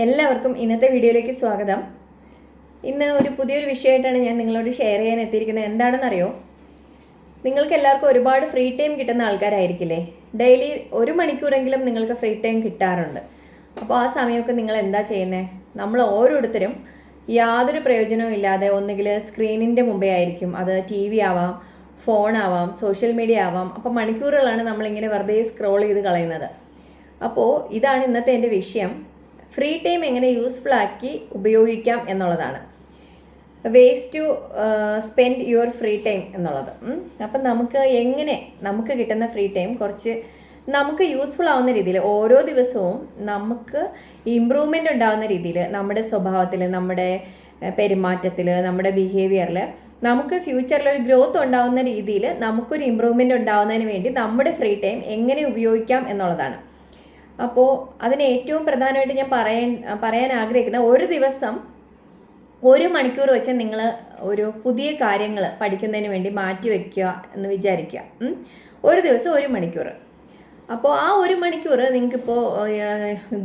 എല്ലാവർക്കും ഇന്നത്തെ വീഡിയോയിലേക്ക് സ്വാഗതം. ഇന്ന് ഒരു പുതിയൊരു വിഷയമായിട്ടാണ് ഞാൻ നിങ്ങളോട് ഷെയർ ചെയ്യാൻ എത്തിയിരിക്കുന്നത്. എന്താണെന്നറിയോ? നിങ്ങൾക്ക് എല്ലാവർക്കും ഒരുപാട് ഫ്രീ ടൈം കിട്ടുന്ന ആൾക്കാരായിരിക്കില്ലേ? ഡെയിലി ഒരു മണിക്കൂറെങ്കിലും നിങ്ങൾക്ക് ഫ്രീ ടൈം കിട്ടാറുണ്ട്. അപ്പോൾ ആ സമയമൊക്കെ നിങ്ങൾ എന്താ ചെയ്യുന്നത് നമ്മൾ ഓരോരുത്തരും യാതൊരു പ്രയോജനവും ഇല്ലാതെ ഒന്നുകിൽ സ്ക്രീനിന്റെ മുമ്പേ ആയിരിക്കും. അത് ടി വി ആവാം ഫോൺ ആവാം സോഷ്യൽ മീഡിയ ആവാം. അപ്പോൾ മണിക്കൂറുകളാണ് നമ്മളിങ്ങനെ വെറുതെ സ്ക്രോൾ ചെയ്ത് കളയുന്നത്. അപ്പോൾ ഇതാണ് ഇന്നത്തെ എന്റെ വിഷയം. ഫ്രീ ടൈം എങ്ങനെ യൂസ്ഫുൾ ആക്കി ഉപയോഗിക്കാം എന്നുള്ളതാണ്. Waste to spend your free time എന്നുള്ളത്. അപ്പം നമുക്ക് എങ്ങനെ നമുക്ക് കിട്ടുന്ന ഫ്രീ ടൈം കുറച്ച് നമുക്ക് യൂസ്ഫുൾ ആവുന്ന രീതിയിൽ ഓരോ ദിവസവും നമുക്ക് ഇമ്പ്രൂവ്മെന്റ് ഉണ്ടാകുന്ന രീതിയിൽ നമ്മുടെ സ്വഭാവത്തിൽ നമ്മുടെ പെരുമാറ്റത്തിൽ നമ്മുടെ ബിഹേവിയറിൽ നമുക്ക് ഫ്യൂച്ചറിൽ ഒരു ഗ്രോത്ത് ഉണ്ടാകുന്ന രീതിയിൽ നമുക്കൊരു ഇമ്പ്രൂവ്മെന്റ് ഉണ്ടാകുന്നതിന് വേണ്ടി നമ്മുടെ ഫ്രീ ടൈം എങ്ങനെ ഉപയോഗിക്കാം എന്നുള്ളതാണ്. അപ്പോൾ അതിന് ഏറ്റവും പ്രധാനമായിട്ട് ഞാൻ പറയാൻ പറയാൻ ആഗ്രഹിക്കുന്ന ഒരു ദിവസം ഒരു മണിക്കൂർ വെച്ച് നിങ്ങൾ ഒരു പുതിയ കാര്യങ്ങൾ പഠിക്കുന്നതിന് വേണ്ടി മാറ്റി വയ്ക്കുക എന്ന് വിചാരിക്കുക. ഒരു ദിവസം ഒരു മണിക്കൂർ. അപ്പോൾ ആ ഒരു മണിക്കൂർ നിങ്ങൾക്കിപ്പോൾ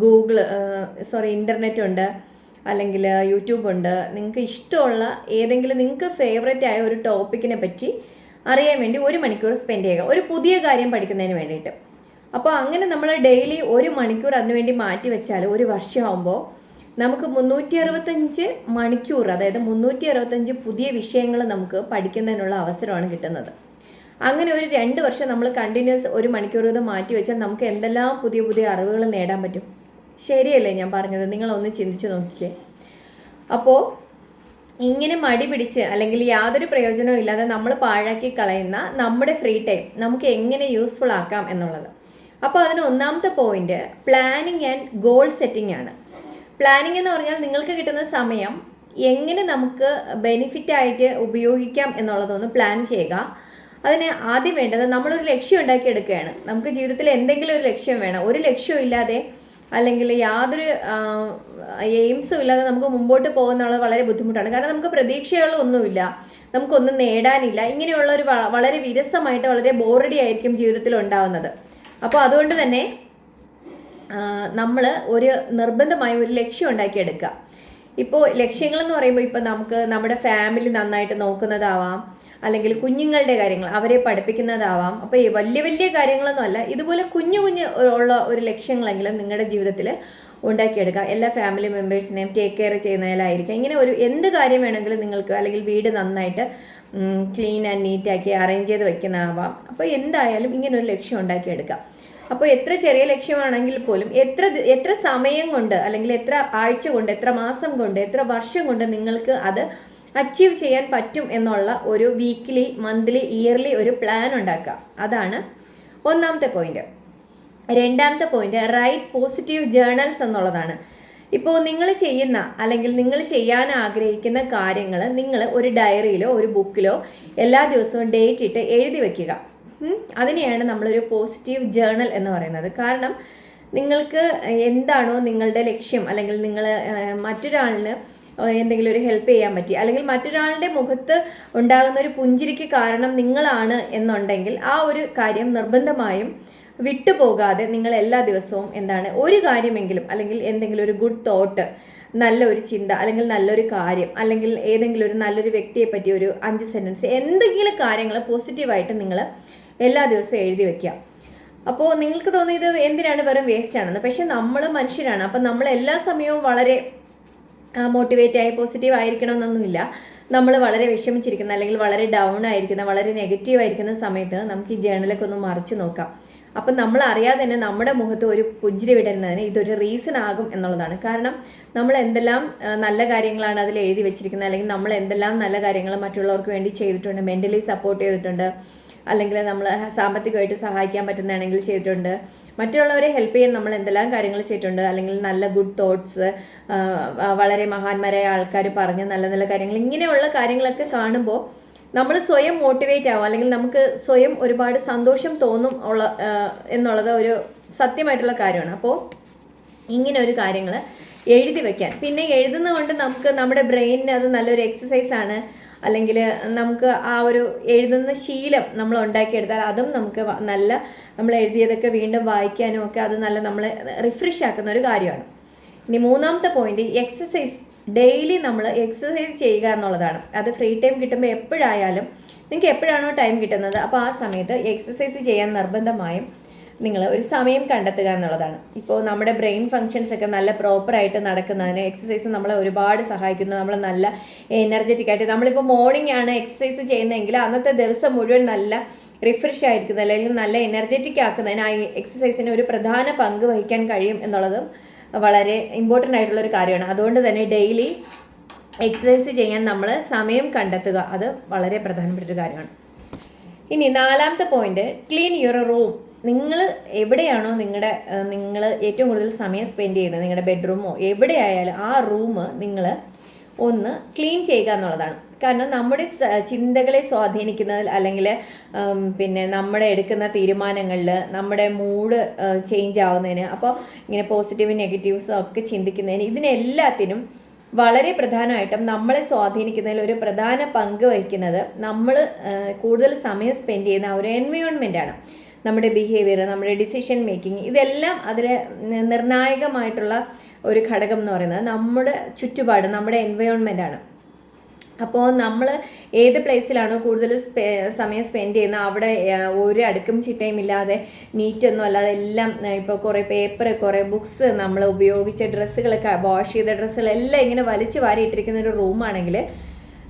ഗൂഗിൾ സോറി ഇന്റർനെറ്റ് ഉണ്ട് അല്ലെങ്കിൽ യൂട്യൂബ് ഉണ്ട് നിങ്ങൾക്ക് ഇഷ്ടമുള്ള ഏതെങ്കിലും നിങ്ങൾക്ക് ഫേവറേറ്റ് ആയ ഒരു ടോപ്പിക്കിനെ പറ്റി അറിയാൻ വേണ്ടി ഒരു മണിക്കൂർ സ്പെൻഡ് ചെയ്യുക. ഒരു പുതിയ കാര്യം പഠിക്കുന്നതിന് വേണ്ടിയിട്ട്. അപ്പോൾ അങ്ങനെ നമ്മൾ ഡെയിലി ഒരു മണിക്കൂർ അതിനുവേണ്ടി മാറ്റി വെച്ചാൽ ഒരു വർഷമാകുമ്പോൾ നമുക്ക് മുന്നൂറ്റി അറുപത്തഞ്ച് മണിക്കൂർ അതായത് മുന്നൂറ്റി അറുപത്തഞ്ച് പുതിയ വിഷയങ്ങൾ നമുക്ക് പഠിക്കുന്നതിനുള്ള അവസരമാണ് കിട്ടുന്നത്. അങ്ങനെ ഒരു രണ്ട് വർഷം നമ്മൾ കണ്ടിന്യൂസ് ഒരു മണിക്കൂർ വീതം മാറ്റി വെച്ചാൽ നമുക്ക് എന്തെല്ലാം പുതിയ പുതിയ അറിവുകൾ നേടാൻ പറ്റും? ശരിയല്ലേ ഞാൻ പറഞ്ഞത്? നിങ്ങളൊന്ന് ചിന്തിച്ച് നോക്കിക്കേ. അപ്പോൾ ഇങ്ങനെ മടി പിടിച്ച് അല്ലെങ്കിൽ യാതൊരു പ്രയോജനവും ഇല്ലാതെ നമ്മൾ പാഴാക്കി കളയുന്ന നമ്മുടെ ഫ്രീ ടൈം നമുക്ക് എങ്ങനെ യൂസ്ഫുൾ ആക്കാം എന്നുള്ളത്. അപ്പോൾ അതിന് ഒന്നാമത്തെ point planning and goal setting ആണ്. പ്ലാനിങ് എന്ന് പറഞ്ഞാൽ നിങ്ങൾക്ക് കിട്ടുന്ന സമയം എങ്ങനെ നമുക്ക് ബെനിഫിറ്റ് ആയിട്ട് ഉപയോഗിക്കാം എന്നുള്ളതൊന്ന് പ്ലാൻ ചെയ്യുക. അതിന് ആദ്യം വേണ്ടത് നമ്മളൊരു ലക്ഷ്യം ഉണ്ടാക്കിയെടുക്കുകയാണ്. നമുക്ക് ജീവിതത്തിൽ എന്തെങ്കിലും ഒരു ലക്ഷ്യം വേണം. ഒരു ലക്ഷ്യവും ഇല്ലാതെ അല്ലെങ്കിൽ യാതൊരു എയിംസും ഇല്ലാതെ നമുക്ക് മുമ്പോട്ട് പോകുന്നുള്ളത് വളരെ ബുദ്ധിമുട്ടാണ്. കാരണം നമുക്ക് പ്രതീക്ഷകളൊന്നുമില്ല. നമുക്കൊന്നും നേടാനില്ല. ഇങ്ങനെയുള്ള ഒരു വളരെ വിരസമായിട്ട് വളരെ ബോറടി ആയിരിക്കും ജീവിതത്തിൽ ഉണ്ടാവുന്നത്. അപ്പോൾ അതുകൊണ്ട് തന്നെ നമ്മൾ ഒരു നിർബന്ധമായ ഒരു ലക്ഷ്യം ഉണ്ടാക്കിയെടുക്കുക. ഇപ്പോൾ ലക്ഷ്യങ്ങളെന്ന് പറയുമ്പോൾ ഇപ്പോൾ നമുക്ക് നമ്മുടെ ഫാമിലി നന്നായിട്ട് നോക്കുന്നതാവാം അല്ലെങ്കിൽ കുഞ്ഞുങ്ങളുടെ കാര്യങ്ങൾ അവരെ പഠിപ്പിക്കുന്നതാവാം. അപ്പോൾ ഈ വലിയ വലിയ കാര്യങ്ങളൊന്നും അല്ല ഇതുപോലെ കുഞ്ഞു കുഞ്ഞു ഉള്ള ഒരു ലക്ഷ്യങ്ങളെങ്കിലും നിങ്ങളുടെ ജീവിതത്തിൽ ഉണ്ടാക്കിയെടുക്കുക. എല്ലാ ഫാമിലി മെമ്പേഴ്സിനെയും ടേക്ക് കെയർ ചെയ്യുന്നതിലായിരിക്കും. ഇങ്ങനെ ഒരു എന്ത് കാര്യം വേണമെങ്കിലും നിങ്ങൾക്ക് അല്ലെങ്കിൽ വീട് നന്നായിട്ട് ക്ലീൻ ആൻഡ് നീറ്റാക്കി അറേഞ്ച് ചെയ്ത് വെക്കുന്നതാവാം. അപ്പോൾ എന്തായാലും ഇങ്ങനെ ഒരു ലക്ഷ്യം ഉണ്ടാക്കിയെടുക്കാം. അപ്പോൾ എത്ര ചെറിയ ലക്ഷ്യമാണെങ്കിൽ പോലും എത്ര എത്ര സമയം കൊണ്ട് അല്ലെങ്കിൽ എത്ര ആഴ്ച കൊണ്ട് എത്ര മാസം കൊണ്ട് എത്ര വർഷം കൊണ്ട് നിങ്ങൾക്ക് അത് അച്ചീവ് ചെയ്യാൻ പറ്റും എന്നുള്ള ഒരു വീക്ക്ലി മന്ത്ലി ഇയർലി ഒരു പ്ലാൻ ഉണ്ടാക്കുക. അതാണ് ഒന്നാമത്തെ പോയിന്റ് രണ്ടാമത്തെ പോയിന്റ് റൈറ്റ് പോസിറ്റീവ് ജേർണൽസ് എന്നുള്ളതാണ്. ഇപ്പോൾ നിങ്ങൾ ചെയ്യുന്ന അല്ലെങ്കിൽ നിങ്ങൾ ചെയ്യാൻ ആഗ്രഹിക്കുന്ന കാര്യങ്ങൾ നിങ്ങൾ ഒരു ഡയറിയിലോ ഒരു ബുക്കിലോ എല്ലാ ദിവസവും ഡേറ്റ് ഇട്ട് എഴുതി വയ്ക്കുക. അതിനെയാണ് നമ്മളൊരു പോസിറ്റീവ് ജേണൽ എന്ന് പറയുന്നത് കാരണം നിങ്ങൾക്ക് എന്താണോ നിങ്ങളുടെ ലക്ഷ്യം അല്ലെങ്കിൽ നിങ്ങൾ മറ്റൊരാളിന് എന്തെങ്കിലും ഒരു ഹെൽപ്പ് ചെയ്യാൻ പറ്റി അല്ലെങ്കിൽ മറ്റൊരാളുടെ മുഖത്ത് ഉണ്ടാകുന്ന ഒരു പുഞ്ചിരിക്ക് കാരണം നിങ്ങളാണ് എന്നുണ്ടെങ്കിൽ ആ ഒരു കാര്യം നിർബന്ധമായും വിട്ടുപോകാതെ നിങ്ങൾ എല്ലാ ദിവസവും എന്താണ് ഒരു കാര്യമെങ്കിലും അല്ലെങ്കിൽ എന്തെങ്കിലും ഒരു ഗുഡ് തോട്ട് നല്ല ഒരു ചിന്ത അല്ലെങ്കിൽ നല്ലൊരു കാര്യം അല്ലെങ്കിൽ ഏതെങ്കിലും ഒരു നല്ലൊരു വ്യക്തിയെ പറ്റി ഒരു അഞ്ച് സെന്റൻസ് എന്തെങ്കിലും കാര്യങ്ങൾ പോസിറ്റീവായിട്ട് നിങ്ങൾ എല്ലാ ദിവസവും എഴുതി വയ്ക്കുക അപ്പോൾ നിങ്ങൾക്ക് തോന്നിയത് എന്തിനാണ് വെറും വേസ്റ്റ് ആണെന്ന്? പക്ഷെ നമ്മൾ മനുഷ്യരാണ്. അപ്പം നമ്മൾ എല്ലാ സമയവും വളരെ മോട്ടിവേറ്റ് ആയി പോസിറ്റീവ് ആയിരിക്കണമെന്നൊന്നുമില്ല. നമ്മൾ വളരെ വിഷമിച്ചിരിക്കുന്ന അല്ലെങ്കിൽ വളരെ ഡൗൺ ആയിരിക്കുന്ന വളരെ നെഗറ്റീവ് ആയിരിക്കുന്ന സമയത്ത് നമുക്ക് ഈ ജേണലൊക്കെ ഒന്ന് മറിച്ച് നോക്കാം. അപ്പം നമ്മൾ അറിയാതെ തന്നെ നമ്മുടെ മുഖത്ത് ഒരു പുഞ്ചിരി വിടരുന്നതിന് ഇതൊരു റീസൺ ആകും എന്നുള്ളതാണ്. കാരണം നമ്മൾ എന്തെല്ലാം നല്ല കാര്യങ്ങളാണ് അതിൽ എഴുതി വെച്ചിരിക്കുന്നത്. അല്ലെങ്കിൽ നമ്മൾ എന്തെല്ലാം നല്ല കാര്യങ്ങൾ മറ്റുള്ളവർക്ക് വേണ്ടി ചെയ്തിട്ടുണ്ട്. മെന്റലി സപ്പോർട്ട് ചെയ്തിട്ടുണ്ട്. അല്ലെങ്കിൽ നമ്മൾ സാമ്പത്തികമായിട്ട് സഹായിക്കാൻ പറ്റുന്നതാണെങ്കിൽ ചെയ്തിട്ടുണ്ട്. മറ്റുള്ളവരെ ഹെൽപ്പ് ചെയ്യാൻ നമ്മൾ എന്തെല്ലാം കാര്യങ്ങൾ ചെയ്തിട്ടുണ്ട്. അല്ലെങ്കിൽ നല്ല ഗുഡ് തോട്ട്സ് വളരെ മഹാന്മാരായ ആൾക്കാർ പറഞ്ഞ നല്ല നല്ല കാര്യങ്ങൾ ഇങ്ങനെയുള്ള കാര്യങ്ങളൊക്കെ കാണുമ്പോൾ നമ്മൾ സ്വയം മോട്ടിവേറ്റ് ആവും. അല്ലെങ്കിൽ നമുക്ക് സ്വയം ഒരുപാട് സന്തോഷം തോന്നും ഉള്ള എന്നുള്ളത് ഒരു സത്യമായിട്ടുള്ള കാര്യമാണ്. അപ്പോൾ ഇങ്ങനെ ഒരു കാര്യങ്ങൾ എഴുതി വെക്കാൻ. പിന്നെ എഴുതുന്നത് കൊണ്ട് നമുക്ക് നമ്മുടെ ബ്രെയിനിന് അത് നല്ലൊരു എക്സസൈസ് ആണ്. അല്ലെങ്കിൽ നമുക്ക് ആ ഒരു എഴുതുന്ന ശീലം നമ്മൾ ഉണ്ടാക്കിയെടുത്താൽ അതും നമുക്ക് നല്ല നമ്മൾ എഴുതിയതൊക്കെ വീണ്ടും വായിക്കാനും ഒക്കെ അത് നല്ല നമ്മളെ റിഫ്രഷ് ആക്കുന്ന ഒരു കാര്യമാണ്. ഇനി മൂന്നാമത്തെ പോയിന്റ് എക്സസൈസ് ഡെയിലി നമ്മൾ എക്സസൈസ് ചെയ്യുക എന്നുള്ളതാണ്. അത് ഫ്രീ ടൈം കിട്ടുമ്പോൾ എപ്പോഴായാലും നിങ്ങൾക്ക് എപ്പോഴാണോ ടൈം കിട്ടുന്നത് അപ്പോൾ ആ സമയത്ത് എക്സസൈസ് ചെയ്യാൻ നിർബന്ധമായും നിങ്ങൾ ഒരു സമയം കണ്ടെത്തുക എന്നുള്ളതാണ്. ഇപ്പോൾ നമ്മുടെ ബ്രെയിൻ ഫങ്ഷൻസ് ഒക്കെ നല്ല പ്രോപ്പറായിട്ട് നടക്കുന്നതിന് എക്സസൈസ് നമ്മളെ ഒരുപാട് സഹായിക്കുന്നു. നമ്മൾ നല്ല എനർജറ്റിക് ആയിട്ട് നമ്മളിപ്പോൾ മോർണിംഗ് ആണ് എക്സസൈസ് ചെയ്യുന്നതെങ്കിൽ അന്നത്തെ ദിവസം മുഴുവൻ നല്ല റിഫ്രഷ് ആയിരിക്കുന്നത് അല്ലെങ്കിൽ നല്ല എനർജറ്റിക് ആക്കുന്നതിന് ആ എക്സസൈസിന് ഒരു പ്രധാന പങ്ക് വഹിക്കാൻ കഴിയും എന്നുള്ളതും വളരെ ഇമ്പോർട്ടന്റ് ആയിട്ടുള്ള ഒരു കാര്യമാണ്. അതുകൊണ്ട് തന്നെ ഡെയിലി എക്സസൈസ് ചെയ്യാൻ നമ്മൾ സമയം കണ്ടെത്തുക. അത് വളരെ പ്രധാനപ്പെട്ട ഒരു കാര്യമാണ്. ഇനി നാലാമത്തെ പോയിന്റ് ക്ലീൻ യുവർ റൂം നിങ്ങൾ എവിടെയാണോ നിങ്ങളുടെ നിങ്ങൾ ഏറ്റവും കൂടുതൽ സമയം സ്പെൻഡ് ചെയ്യുന്നത്? നിങ്ങളുടെ ബെഡ്റൂമോ എവിടെയായാലും ആ റൂം നിങ്ങൾ ഒന്ന് ക്ലീൻ ചെയ്യുക എന്നുള്ളതാണ്. കാരണം നമ്മുടെ ചിന്തകളെ സ്വാധീനിക്കുന്നതിൽ അല്ലെങ്കിൽ പിന്നെ നമ്മുടെ എടുക്കുന്ന തീരുമാനങ്ങളിൽ നമ്മുടെ മൂഡ് ചേഞ്ച് ആവുന്നതിന് അപ്പോൾ ഇങ്ങനെ പോസിറ്റീവ് നെഗറ്റീവ്സും ഒക്കെ ചിന്തിക്കുന്നതിന് ഇതിനെല്ലാത്തിനും വളരെ പ്രധാനമായിട്ടും നമ്മളെ സ്വാധീനിക്കുന്നതിൽ ഒരു പ്രധാന പങ്ക് വഹിക്കുന്നത് നമ്മൾ കൂടുതൽ സമയം സ്പെൻഡ് ചെയ്യുന്ന ഒരു എൻവയോൺമെന്റ് ആണ്. നമ്മുടെ ബിഹേവിയർ നമ്മുടെ ഡിസിഷൻ മേക്കിംഗ് ഇതെല്ലാം അതിൽ നിർണായകമായിട്ടുള്ള ഒരു ഘടകം എന്ന് പറയുന്നത് നമ്മുടെ ചുറ്റുപാട് നമ്മുടെ എൻവയോൺമെന്റ് ആണ്. അപ്പോൾ നമ്മൾ ഏത് പ്ലേസിലാണോ കൂടുതൽ സമയം സ്പെൻഡ് ചെയ്യുന്നത്? അവിടെ ഒരു അടുക്കും ചിട്ടയും ഇല്ലാതെ നീറ്റൊന്നും അല്ലാതെ എല്ലാം ഇപ്പോൾ കുറേ പേപ്പർ കുറേ ബുക്സ് നമ്മൾ ഉപയോഗിച്ച ഡ്രസ്സുകളൊക്കെ വാഷ് ചെയ്ത ഡ്രസ്സുകളെല്ലാം ഇങ്ങനെ വലിച്ചു വാരിയിട്ടിരിക്കുന്ന ഒരു റൂമാണെങ്കിൽ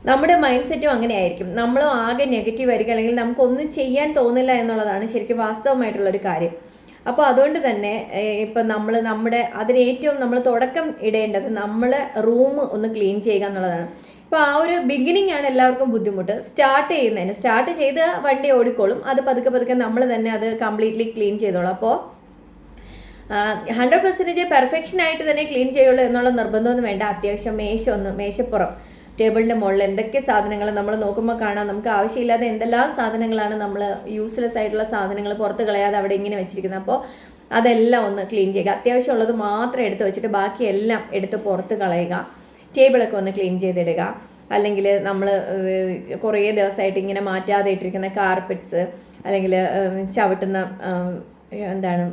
നമ്മുടെ മൈൻഡ് സെറ്റും അങ്ങനെ ആയിരിക്കും. നമ്മളും ആകെ നെഗറ്റീവ് ആയിരിക്കും. അല്ലെങ്കിൽ നമുക്കൊന്നും ചെയ്യാൻ തോന്നില്ല എന്നുള്ളതാണ് ശരിക്കും വാസ്തവമായിട്ടുള്ള ഒരു കാര്യം. അപ്പോൾ അതുകൊണ്ട് തന്നെ ഇപ്പം നമ്മൾ നമ്മുടെ അതിന് ഏറ്റവും നമ്മൾ തുടക്കം ഇടേണ്ടത് നമ്മൾ റൂം ഒന്ന് ക്ലീൻ ചെയ്യുക എന്നുള്ളതാണ്. ഇപ്പോൾ ആ ഒരു ബിഗിനിങ് ആണ് എല്ലാവർക്കും ബുദ്ധിമുട്ട്. സ്റ്റാർട്ട് ചെയ്യുന്നതിന് സ്റ്റാർട്ട് ചെയ്ത് വണ്ടി ഓടിക്കോളും. അത് പതുക്കെ പതുക്കെ നമ്മൾ തന്നെ അത് കംപ്ലീറ്റ്ലി ക്ലീൻ ചെയ്തോളും. അപ്പോൾ ഹൺഡ്രഡ് പെർസെന്റേജ് പെർഫെക്ഷൻ ആയിട്ട് തന്നെ ക്ലീൻ ചെയ്യുള്ളൂ എന്നുള്ള നിർബന്ധമൊന്നും വേണ്ട. അത്യാവശ്യം മേശ ഒന്ന് മേശപ്പുറം. ടേബിളിന്റെ മുകളിൽ എന്തൊക്കെ സാധനങ്ങൾ നമ്മൾ നോക്കുമ്പോൾ കാണാം. നമുക്ക് ആവശ്യമില്ലാതെ എന്തെല്ലാം സാധനങ്ങളാണ് നമ്മൾ യൂസ്ലെസ് ആയിട്ടുള്ള സാധനങ്ങൾ പുറത്ത് കളയാതെ അവിടെ ഇങ്ങനെ വെച്ചിരിക്കുന്നത്. അപ്പോൾ അതെല്ലാം ഒന്ന് ക്ലീൻ ചെയ്യുക. അത്യാവശ്യമുള്ളത് മാത്രം എടുത്ത് വെച്ചിട്ട് ബാക്കിയെല്ലാം എടുത്ത് പുറത്ത് കളയുക. ടേബിളൊക്കെ ഒന്ന് ക്ലീൻ ചെയ്തിടുക. അല്ലെങ്കിൽ നമ്മൾ കുറേ ദിവസമായിട്ട് ഇങ്ങനെ മാറ്റാതെ ഇട്ടിരിക്കുന്ന കാർപ്പറ്റ്സ് അല്ലെങ്കിൽ ചവിട്ടുന്ന എന്താണ്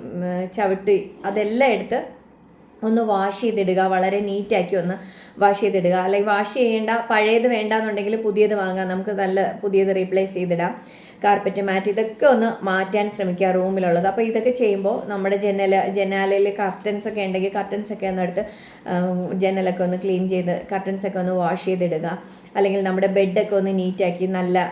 ചവിട്ടി അതെല്ലാം എടുത്ത് ഒന്ന് വാഷ് ചെയ്തിടുക. വളരെ നീറ്റാക്കി ഒന്ന് വാഷ് ചെയ്തിടുക. അല്ലെങ്കിൽ വാഷ് ചെയ്യേണ്ട പഴയത് വേണ്ടാന്നുണ്ടെങ്കിൽ പുതിയത് വാങ്ങാം. നമുക്ക് നല്ല പുതിയത് റീപ്ലേസ് ചെയ്തിടാം. കാർപ്പറ്റ് മാറ്റ് ഇതൊക്കെ ഒന്ന് മാറ്റാൻ ശ്രമിക്കുക റൂമിലുള്ളത്. അപ്പോൾ ഇതൊക്കെ ചെയ്യുമ്പോൾ നമ്മുടെ ജനൽ ജനാലയിൽ കർട്ടൻസ് ഒക്കെ ഉണ്ടെങ്കിൽ കർട്ടൻസ് ഒക്കെ ഒന്ന് എടുത്ത് ജനലൊക്കെ ഒന്ന് ക്ലീൻ ചെയ്ത് കർട്ടൻസ് ഒക്കെ ഒന്ന് വാഷ് ചെയ്തിടുക. അല്ലെങ്കിൽ നമ്മുടെ ബെഡൊക്കെ ഒന്ന് നീറ്റാക്കി നല്ല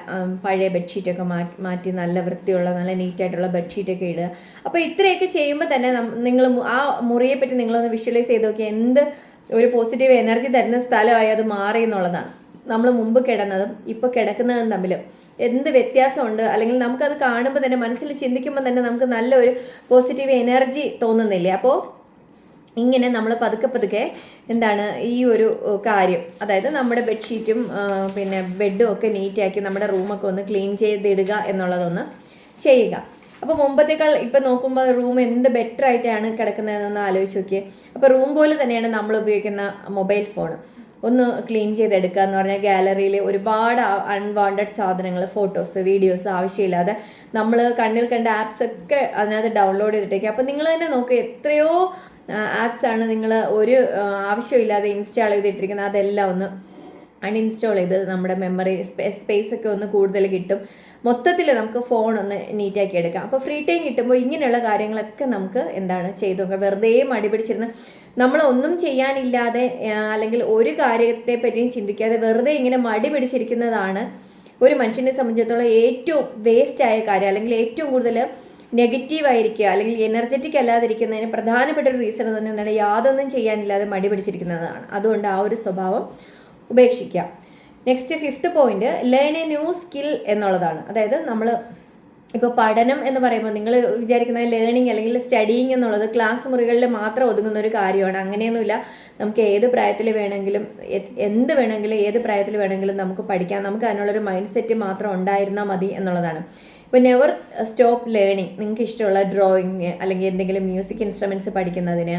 പഴയ ബെഡ്ഷീറ്റൊക്കെ മാറ്റി മാറ്റി നല്ല വൃത്തിയുള്ള നല്ല നീറ്റായിട്ടുള്ള ബെഡ്ഷീറ്റൊക്കെ ഇടുക. അപ്പോൾ ഇത്രയൊക്കെ ചെയ്യുമ്പോൾ തന്നെ നിങ്ങൾ ആ മുറിയെ പറ്റി നിങ്ങളൊന്ന് വിഷ്വലൈസ് ചെയ്ത് നോക്കിയാൽ എന്ത് ഒരു പോസിറ്റീവ് എനർജി തരുന്ന സ്ഥലമായി അത് മാറി എന്നുള്ളതാണ്. നമ്മൾ മുമ്പ് കിടന്നതും ഇപ്പോൾ കിടക്കുന്നതും തമ്മിൽ എന്ത് വ്യത്യാസമുണ്ട്? അല്ലെങ്കിൽ നമുക്കത് കാണുമ്പോൾ തന്നെ മനസ്സിൽ ചിന്തിക്കുമ്പോൾ തന്നെ നമുക്ക് നല്ലൊരു പോസിറ്റീവ് എനർജി തോന്നുന്നില്ലേ? അപ്പോൾ ഇങ്ങനെ നമ്മൾ പതുക്കെ പതുക്കെ എന്താണ് ഈ ഒരു കാര്യം അതായത് നമ്മുടെ ബെഡ്ഷീറ്റും പിന്നെ ബെഡും ഒക്കെ നീറ്റാക്കി നമ്മുടെ റൂമൊക്കെ ഒന്ന് ക്ലീൻ ചെയ്തിടുക എന്നുള്ളതൊന്ന് ചെയ്യുക. അപ്പോൾ മുമ്പത്തേക്കാൾ ഇപ്പം നോക്കുമ്പോൾ റൂം എന്ത് ബെറ്റർ ആയിട്ടാണ് കിടക്കുന്നതെന്നൊന്ന് ആലോചിച്ച് നോക്കിയേ. അപ്പോൾ റൂം പോലെ തന്നെയാണ് നമ്മൾ ഉപയോഗിക്കുന്ന മൊബൈൽ ഫോൺ ഒന്ന് ക്ലീൻ ചെയ്തെടുക്കുക എന്ന് പറഞ്ഞാൽ ഗാലറിയിൽ ഒരുപാട് അൺവാണ്ടഡ് സാധനങ്ങൾ ഫോട്ടോസ് വീഡിയോസ് ആവശ്യമില്ലാതെ നമ്മൾ കണ്ണിൽ കണ്ട ആപ്സ് ഒക്കെ അതിനകത്ത് ഡൗൺലോഡ് ചെയ്തിട്ടേക്കുക അപ്പോൾ നിങ്ങൾ തന്നെ നോക്കുക എത്രയോ ആപ്സാണ് നിങ്ങൾ ഒരു ആവശ്യമില്ലാതെ ഇൻസ്റ്റാൾ ചെയ്തിട്ടിരിക്കുന്നത്. അതെല്ലാം ഒന്ന് അൺഇൻസ്റ്റാൾ ചെയ്ത് നമ്മുടെ മെമ്മറി സ്പേസ് ഒക്കെ ഒന്ന് കൂടുതൽ കിട്ടും. മൊത്തത്തിൽ നമുക്ക് ഫോൺ ഒന്ന് നീറ്റാക്കി എടുക്കാം. അപ്പോൾ ഫ്രീ ടൈം കിട്ടുമ്പോൾ ഇങ്ങനെയുള്ള കാര്യങ്ങളൊക്കെ നമുക്ക് എന്താണ് ചെയ്തു നോക്കാം. വെറുതെ മടി പിടിച്ചിരുന്ന് നമ്മളൊന്നും ചെയ്യാനില്ലാതെ അല്ലെങ്കിൽ ഒരു കാര്യത്തെ പറ്റിയും ചിന്തിക്കാതെ വെറുതെ ഇങ്ങനെ മടി പിടിച്ചിരിക്കുന്നതാണ് ഒരു മനുഷ്യനെ സംബന്ധിച്ചിടത്തോളം ഏറ്റവും വേസ്റ്റ് ആയ കാര്യം അല്ലെങ്കിൽ ഏറ്റവും കൂടുതൽ നെഗറ്റീവ് ആയിരിക്കുക അല്ലെങ്കിൽ എനർജറ്റിക് അല്ലാതിരിക്കുന്നതിന് പ്രധാനപ്പെട്ട ഒരു റീസൺ തന്നെ എന്താണ്? യാതൊന്നും ചെയ്യാനില്ലാതെ മടി പിടിച്ചിരിക്കുന്നതാണ് അതുകൊണ്ട് ആ ഒരു സ്വഭാവം ഉപേക്ഷിക്കുക next fifth point learn a new skill എന്നുള്ളതാണ്. അതായത് നമ്മൾ ഇപ്പോൾ പഠനം എന്ന് പറയുമ്പോൾ നിങ്ങൾ വിചാരിക്കുന്ന ലേണിംഗ് അല്ലെങ്കിൽ സ്റ്റഡിയിങ് എന്നുള്ളത് ക്ലാസ് മുറികളിൽ മാത്രം ഒതുങ്ങുന്ന ഒരു കാര്യമാണ്. അങ്ങനെയൊന്നുമില്ല. നമുക്ക് ഏത് പ്രായത്തിൽ വേണമെങ്കിലും എന്ത് വേണമെങ്കിലും ഏത് പ്രായത്തിൽ വേണമെങ്കിലും നമുക്ക് പഠിക്കാം. നമുക്ക് അതിനുള്ളൊരു മൈൻഡ് സെറ്റ് മാത്രം ഉണ്ടായിരുന്നാൽ മതി എന്നുള്ളതാണ്. ഇപ്പോൾ നെവർ സ്റ്റോപ്പ് ലേണിംഗ് നിങ്ങൾക്ക് ഇഷ്ടമുള്ള ഡ്രോയിങ് അല്ലെങ്കിൽ എന്തെങ്കിലും മ്യൂസിക് ഇൻസ്ട്രുമെന്റ്സ് പഠിക്കുന്നതിന്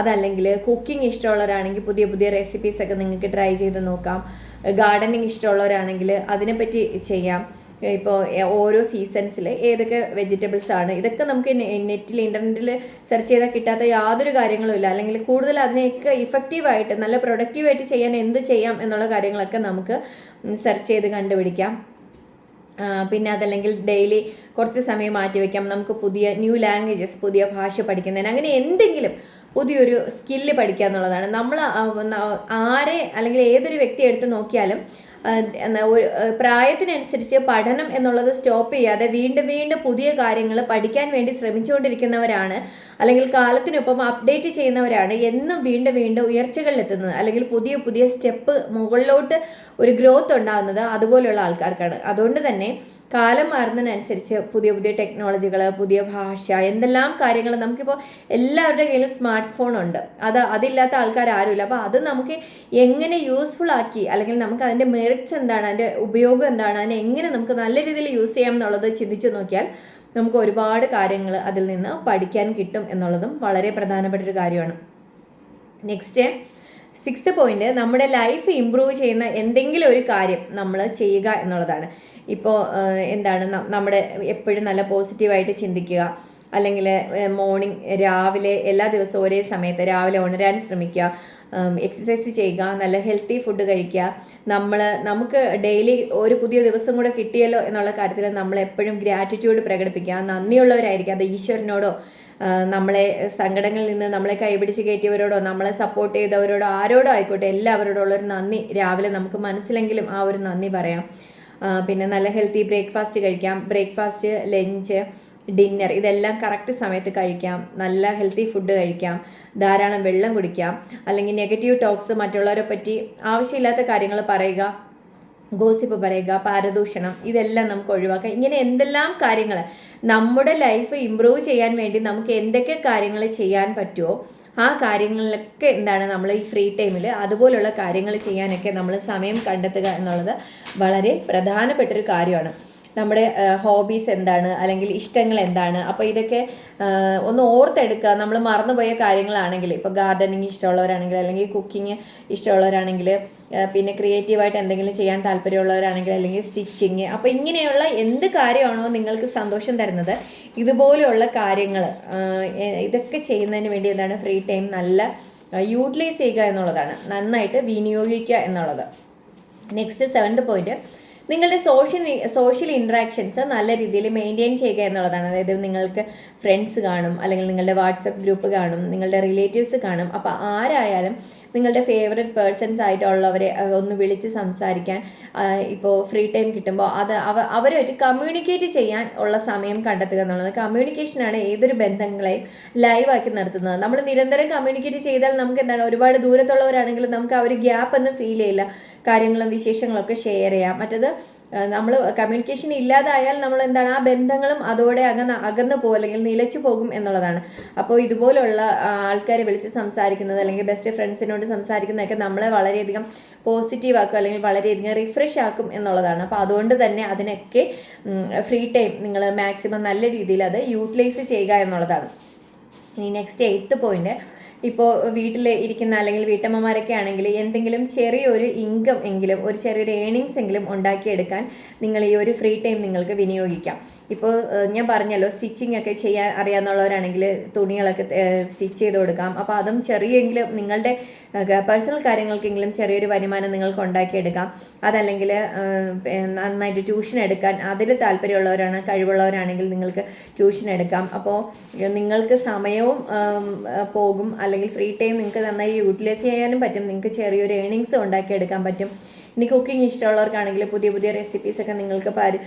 അതല്ലെങ്കിൽ കുക്കിംഗ് ഇഷ്ടമുള്ളവരാണെങ്കിൽ പുതിയ പുതിയ റെസിപ്പീസ് ഒക്കെ നിങ്ങൾക്ക് ട്രൈ ചെയ്ത് നോക്കാം. ഗാർഡനിങ് ഇഷ്ടമുള്ളവരാണെങ്കിൽ അതിനെപ്പറ്റി ചെയ്യാം. ഇപ്പോൾ ഓരോ സീസൺസിൽ ഏതൊക്കെ വെജിറ്റബിൾസ് ആണ്. ഇതൊക്കെ നമുക്ക് നെറ്റിൽ ഇന്റർനെറ്റിൽ സെർച്ച് ചെയ്താൽ കിട്ടാത്ത യാതൊരു കാര്യങ്ങളും ഇല്ല. അല്ലെങ്കിൽ കൂടുതൽ അതിനെയൊക്കെ ഇഫക്റ്റീവായിട്ട് നല്ല പ്രൊഡക്റ്റീവായിട്ട് ചെയ്യാൻ എന്ത് ചെയ്യാം എന്നുള്ള കാര്യങ്ങളൊക്കെ നമുക്ക് സെർച്ച് ചെയ്ത് കണ്ടുപിടിക്കാം. പിന്നെ അതല്ലെങ്കിൽ ഡെയിലി കുറച്ച് സമയം മാറ്റി വയ്ക്കാം നമുക്ക് പുതിയ ന്യൂ ലാംഗ്വേജസ് പുതിയ ഭാഷ പഠിക്കുന്നതിന്. അങ്ങനെ എന്തെങ്കിലും പുതിയൊരു സ്കില്ല് പഠിക്കുക എന്നുള്ളതാണ് നമ്മൾ ആരെ അല്ലെങ്കിൽ ഏതൊരു വ്യക്തി എടുത്ത് നോക്കിയാലും പ്രായത്തിനനുസരിച്ച് പഠനം എന്നുള്ളത് സ്റ്റോപ്പ് ചെയ്യാതെ വീണ്ടും വീണ്ടും പുതിയ കാര്യങ്ങൾ പഠിക്കാൻ വേണ്ടി ശ്രമിച്ചുകൊണ്ടിരിക്കുന്നവരാണ്. അല്ലെങ്കിൽ കാലത്തിനൊപ്പം അപ്ഡേറ്റ് ചെയ്യുന്നവരാണ്. എന്നും വീണ്ടും വീണ്ടും ഉയർച്ചകളിലെത്തുന്നത്. അല്ലെങ്കിൽ പുതിയ പുതിയ സ്റ്റെപ്പ് മുകളിലോട്ട് ഒരു ഗ്രോത്ത് ഉണ്ടാകുന്നത് അതുപോലെയുള്ള ആൾക്കാർക്കാണ്. അതുകൊണ്ട് തന്നെ കാലം മാറുന്നതിനനുസരിച്ച് പുതിയ പുതിയ ടെക്നോളജികൾ പുതിയ ഭാഷ എന്തെല്ലാം കാര്യങ്ങൾ നമുക്കിപ്പോൾ എല്ലാവരുടെ കയ്യിലും സ്മാർട്ട് ഫോൺ ഉണ്ട്. അത് അതില്ലാത്ത ആൾക്കാർ ആരുമില്ല. അപ്പോൾ അത് നമുക്ക് എങ്ങനെ യൂസ്ഫുൾ ആക്കി അല്ലെങ്കിൽ നമുക്ക് അതിന്റെ മെറിറ്റ്സ് എന്താണ് അതിന്റെ ഉപയോഗം എന്താണ് അതിനെ എങ്ങനെ നമുക്ക് നല്ല രീതിയിൽ യൂസ് ചെയ്യാം എന്നുള്ളത് ചിന്തിച്ചു നോക്കിയാൽ നമുക്ക് ഒരുപാട് കാര്യങ്ങൾ അതിൽ നിന്ന് പഠിക്കാൻ കിട്ടും എന്നുള്ളതും വളരെ പ്രധാനപ്പെട്ട ഒരു കാര്യമാണ്. നെക്സ്റ്റ് സിക്സ്ത് പോയിന്റ് നമ്മുടെ ലൈഫ് ഇമ്പ്രൂവ് ചെയ്യുന്ന എന്തെങ്കിലും ഒരു കാര്യം നമ്മൾ ചെയ്യുക എന്നുള്ളതാണ്. ഇപ്പോൾ എന്താണ് നമ്മുടെ എപ്പോഴും നല്ല പോസിറ്റീവായിട്ട് ചിന്തിക്കുക അല്ലെങ്കിൽ മോർണിംഗ് രാവിലെ എല്ലാ ദിവസവും ഒരേ സമയത്ത് രാവിലെ ഉണരാൻ ശ്രമിക്കുക എക്സസൈസ് ചെയ്യുക നല്ല ഹെൽത്തി ഫുഡ് കഴിക്കുക. നമ്മൾ നമുക്ക് ഡെയിലി ഒരു പുതിയ ദിവസം കൂടെ കിട്ടിയല്ലോ എന്നുള്ള കാര്യത്തിൽ നമ്മൾ എപ്പോഴും ഗ്രാറ്റിറ്റ്യൂഡ് പ്രകടിപ്പിക്കുക. നന്ദിയുള്ളവരായിരിക്കുക. അത് ഈശ്വരനോടോ നമ്മളെ സങ്കടങ്ങളിൽ നിന്ന് നമ്മളെ കൈപിടിച്ച് കയറ്റിയവരോടോ നമ്മളെ സപ്പോർട്ട് ചെയ്തവരോടോ ആരോടോ ആയിക്കോട്ടെ എല്ലാവരോടും ഉള്ളൊരു നന്ദി. രാവിലെ നമുക്ക് മനസ്സിലെങ്കിലും ആ ഒരു നന്ദി പറയാം. പിന്നെ നല്ല ഹെൽത്തി ബ്രേക്ക്ഫാസ്റ്റ് കഴിക്കാം. ബ്രേക്ക്ഫാസ്റ്റ് ലഞ്ച് ഡിന്നർ ഇതെല്ലാം കറക്റ്റ് സമയത്ത് കഴിക്കാം. നല്ല ഹെൽത്തി ഫുഡ് കഴിക്കാം. ധാരാളം വെള്ളം കുടിക്കാം. അല്ലെങ്കിൽ നെഗറ്റീവ് ടോക്സ് മറ്റുള്ളവരെ പറ്റി ആവശ്യമില്ലാത്ത കാര്യങ്ങൾ പറയുക. ഗോസിപ്പ് പറയുക പാരദൂഷണം ഇതെല്ലാം നമുക്ക് ഒഴിവാക്കാം. ഇങ്ങനെ എന്തെല്ലാം കാര്യങ്ങൾ നമ്മുടെ ലൈഫ് ഇമ്പ്രൂവ് ചെയ്യാൻ വേണ്ടി നമുക്ക് എന്തൊക്കെ കാര്യങ്ങൾ ചെയ്യാൻ പറ്റുമോ ആ കാര്യങ്ങളിലൊക്കെ എന്താണ് നമ്മൾ ഈ ഫ്രീ ടൈമിൽ അതുപോലുള്ള കാര്യങ്ങൾ ചെയ്യാനൊക്കെ നമ്മൾ സമയം കണ്ടെത്തുക എന്നുള്ളത് വളരെ പ്രധാനപ്പെട്ടൊരു കാര്യമാണ്. നമ്മുടെ ഹോബീസ് എന്താണ്? അല്ലെങ്കിൽ ഇഷ്ടങ്ങൾ എന്താണ്? അപ്പോൾ ഇതൊക്കെ ഒന്ന് ഓർത്തെടുക്കുക. നമ്മൾ മറന്നുപോയ കാര്യങ്ങളാണെങ്കിൽ ഇപ്പോൾ ഗാർഡനിങ് ഇഷ്ടമുള്ളവരാണെങ്കിൽ അല്ലെങ്കിൽ കുക്കിംഗ് ഇഷ്ടമുള്ളവരാണെങ്കിൽ പിന്നെ ക്രിയേറ്റീവായിട്ട് എന്തെങ്കിലും ചെയ്യാൻ താല്പര്യമുള്ളവരാണെങ്കിൽ അല്ലെങ്കിൽ സ്റ്റിച്ചിങ് അപ്പോൾ ഇങ്ങനെയുള്ള എന്ത് കാര്യമാണോ നിങ്ങൾക്ക് സന്തോഷം തരുന്നത് ഇതുപോലെയുള്ള കാര്യങ്ങൾ ഇതൊക്കെ ചെയ്യുന്നതിന് വേണ്ടി എന്താണ് ഫ്രീ ടൈം നല്ല യൂട്ടിലൈസ് ചെയ്യുക എന്നുള്ളതാണ്. നന്നായിട്ട് വിനിയോഗിക്കുക എന്നുള്ളത്. നെക്സ്റ്റ് സെവൻത് പോയിന്റ് നിങ്ങളുടെ സോഷ്യൽ സോഷ്യൽ ഇൻട്രാക്ഷൻസ് നല്ല രീതിയിൽ മെയിന്റെയിൻ ചെയ്യുക എന്നുള്ളതാണ്. അതായത് നിങ്ങൾക്ക് ഫ്രണ്ട്സ് കാണും അല്ലെങ്കിൽ നിങ്ങളുടെ വാട്സപ്പ് ഗ്രൂപ്പ് കാണും നിങ്ങളുടെ റിലേറ്റീവ്സ് കാണും. അപ്പോൾ ആരായാലും നിങ്ങളുടെ ഫേവററ്റ് പേഴ്സൺസ് ആയിട്ടുള്ളവരെ ഒന്ന് വിളിച്ച് സംസാരിക്കാൻ ഇപ്പോൾ ഫ്രീ ടൈം കിട്ടുമ്പോൾ അത് അവ അവരുമായിട്ട് കമ്മ്യൂണിക്കേറ്റ് ചെയ്യാൻ ഉള്ള സമയം കണ്ടെത്തുക എന്നുള്ളത്. കമ്മ്യൂണിക്കേഷനാണ് ഏതൊരു ബന്ധങ്ങളെയും ലൈവാക്കി നിർത്തുന്നത് നമ്മൾ നിരന്തരം കമ്മ്യൂണിക്കേറ്റ് ചെയ്താൽ നമുക്ക് എന്താണ് ഒരുപാട് ദൂരത്തുള്ളവരാണെങ്കിലും നമുക്ക് ആ ഒരു ഗ്യാപ്പ് ഒന്നും ഫീൽ ചെയ്യില്ല. കാര്യങ്ങളും വിശേഷങ്ങളൊക്കെ ഷെയർ ചെയ്യാം. മറ്റത് നമ്മൾ കമ്മ്യൂണിക്കേഷൻ ഇല്ലാതായാൽ നമ്മൾ എന്താണ് ആ ബന്ധങ്ങളും അതോടെ അകന്ന് അകന്നു പോകും അല്ലെങ്കിൽ നിലച്ചു പോകും എന്നുള്ളതാണ്. അപ്പോൾ ഇതുപോലുള്ള ആൾക്കാരെ വിളിച്ച് സംസാരിക്കുന്നത് അല്ലെങ്കിൽ ബെസ്റ്റ് ഫ്രണ്ട്സിനോട് സംസാരിക്കുന്നതൊക്കെ നമ്മളെ വളരെയധികം പോസിറ്റീവ് ആക്കും അല്ലെങ്കിൽ വളരെയധികം റിഫ്രഷ് ആക്കും എന്നുള്ളതാണ്. അപ്പോൾ അതുകൊണ്ട് തന്നെ അതിനൊക്കെ ഫ്രീ ടൈം നിങ്ങൾ മാക്സിമം നല്ല രീതിയിൽ അത് യൂട്ടിലൈസ് ചെയ്യുക എന്നുള്ളതാണ്. ഇനി നെക്സ്റ്റ് എയ്ത്ത് പോയിന്റ് ഇപ്പോൾ വീട്ടിൽ ഇരിക്കുന്ന അല്ലെങ്കിൽ വീട്ടമ്മമാരൊക്കെ ആണെങ്കിൽ എന്തെങ്കിലും ചെറിയൊരു ഇൻകം എങ്കിലും ഒരു ചെറിയൊരു ഏണിങ്സ് എങ്കിലും ഉണ്ടാക്കിയെടുക്കാൻ നിങ്ങൾ ഈ ഒരു ഫ്രീ ടൈം നിങ്ങൾക്ക് വിനിയോഗിക്കാം. ഇപ്പോൾ ഞാൻ പറഞ്ഞല്ലോ സ്റ്റിച്ചിങ് ഒക്കെ ചെയ്യാൻ അറിയാവുന്നവരാണെങ്കിൽ തുണികളൊക്കെ സ്റ്റിച്ച് ചെയ്ത് കൊടുക്കാം. അപ്പോൾ അതും ചെറിയെങ്കിലും നിങ്ങളുടെ പേഴ്സണൽ കാര്യങ്ങൾക്കെങ്കിലും ചെറിയൊരു വരുമാനം നിങ്ങൾക്ക് ഉണ്ടാക്കിയെടുക്കാം. അതല്ലെങ്കിൽ നന്നായിട്ട് ട്യൂഷൻ എടുക്കാൻ അതിൽ താല്പര്യമുള്ളവരാണ് കഴിവുള്ളവരാണെങ്കിൽ നിങ്ങൾക്ക് ട്യൂഷൻ എടുക്കാം. അപ്പോൾ നിങ്ങൾക്ക് സമയവും പോകും. അല്ലെങ്കിൽ ഫ്രീ ടൈം നിങ്ങൾക്ക് നന്നായി യൂട്ടിലൈസ് ചെയ്യാനും പറ്റും. നിങ്ങൾക്ക് ചെറിയൊരു ഏണിങ്സ് ഉണ്ടാക്കിയെടുക്കാൻ പറ്റും. ഇനി കുക്കിംഗ് ഇഷ്ടമുള്ളവർക്കാണെങ്കിൽ പുതിയ പുതിയ റെസിപ്പീസ് ഒക്കെ നിങ്ങൾക്ക് പരി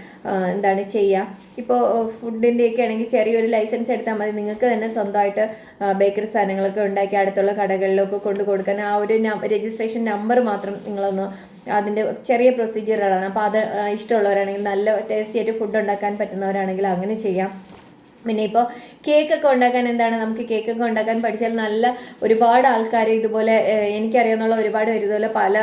എന്താണ് ചെയ്യുക ഇപ്പോൾ ഫുഡിന്റെയൊക്കെ ആണെങ്കിൽ ചെറിയൊരു ലൈസൻസ് എടുത്താൽ മതി. നിങ്ങൾക്ക് തന്നെ സ്വന്തമായിട്ട് ബേക്കറി സാധനങ്ങളൊക്കെ ഉണ്ടാക്കി അടുത്തുള്ള കടകളിലൊക്കെ കൊണ്ടു കൊടുക്കാൻ ആ ഒരു രജിസ്ട്രേഷൻ നമ്പർ മാത്രം നിങ്ങളൊന്ന് അതിന്റെ ചെറിയ പ്രൊസീജിയറുകളാണ് അപ്പോൾ അത് ഇഷ്ടമുള്ളവരാണെങ്കിൽ നല്ല ടേസ്റ്റി ആയിട്ട് ഫുഡ് ഉണ്ടാക്കാൻ പറ്റുന്നവരാണെങ്കിൽ അങ്ങനെ ചെയ്യാം. പിന്നെ ഇപ്പോൾ കേക്കൊക്കെ ഉണ്ടാക്കാൻ എന്താണ്? നമുക്ക് കേക്കൊക്കെ ഉണ്ടാക്കാൻ പഠിച്ചാൽ നല്ല ഒരുപാട് ആൾക്കാർ ഇതുപോലെ എനിക്കറിയാവുന്ന ഒരുപാട് പേര് ഇതുപോലെ പല